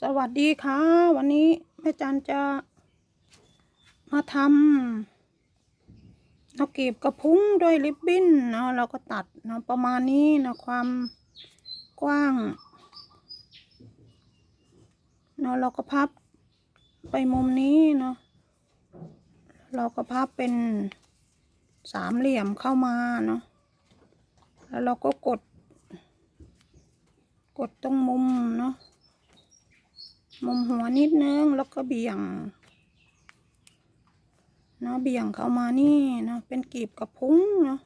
สวัสดีค่ะ วันนี้แม่จันจะมาทำเราเก็บกระพุ้งด้วยริบบิ้นเนาะเราก็ตัดเนาะประมาณนี้นะความกว้างเนาะเราก็พับไปมุมนี้เนาะเราก็พับเป็นสามเหลี่ยมเข้ามาเนาะแล้วเราก็กด กดตรงมุมเนาะ มุมหัวนิดนึงแล้วก็เบี่ยงเนาะเบี่ยงเข้ามานี่เนาะเป็นกีบกระพุ้งเนาะ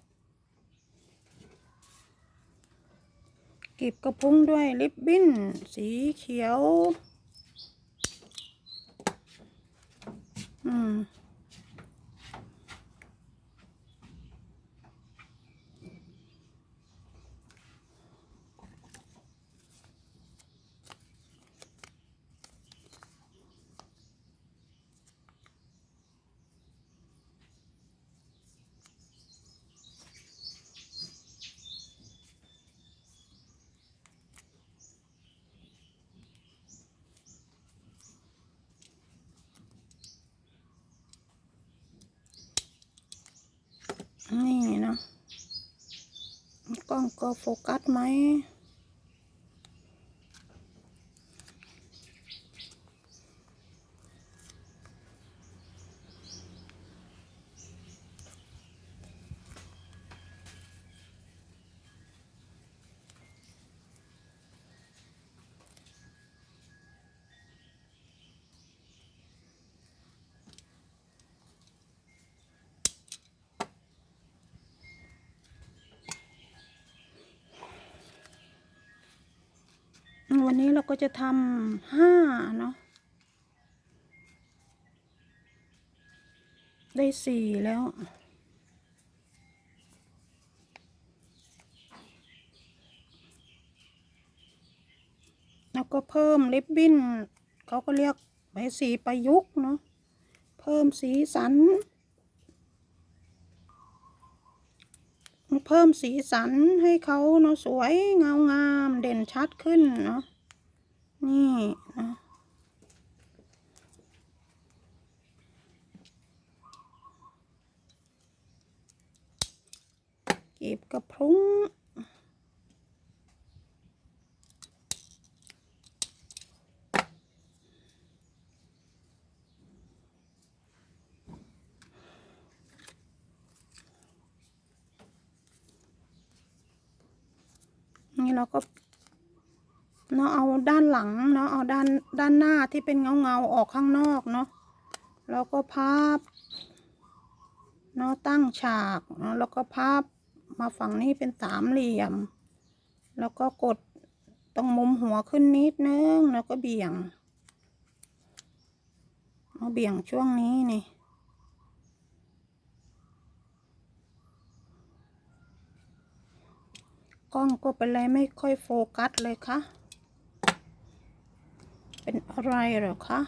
กีบกระพุ้งด้วยลิปบิ้นสีเขียว อืม นี่นะกล้องก็โฟกัสไหม วันนี้เราก็จะทำห้าเนาะได้สี่แล้ว แล้วก็เพิ่มริบบิ้น เขาก็เรียกใบสีประยุกต์เนาะเพิ่มสีสัน เพิ่มสีสันให้เขาเนาะสวยเงางามเด่นชัดขึ้นเนาะ นี่นะเก็บกระพรุ้งนี่เราก็ เนาะเอาด้านหลังเนาะเอาด้านด้านหน้าที่เป็นเงาเงาออกข้างนอกเนาะแล้วก็พับเนาะตั้งฉากเนาะแล้วก็พับมาฝั่งนี้เป็นสามเหลี่ยม แล้วก็กดตรงมุมหัวขึ้นนิดนึงแล้วก็เบี่ยงเอาเบี่ยงช่วงนี้นี่กล้องก็เป็นไรไม่ค่อยโฟกัสเลยคะ เป็นอะไรหรอคะ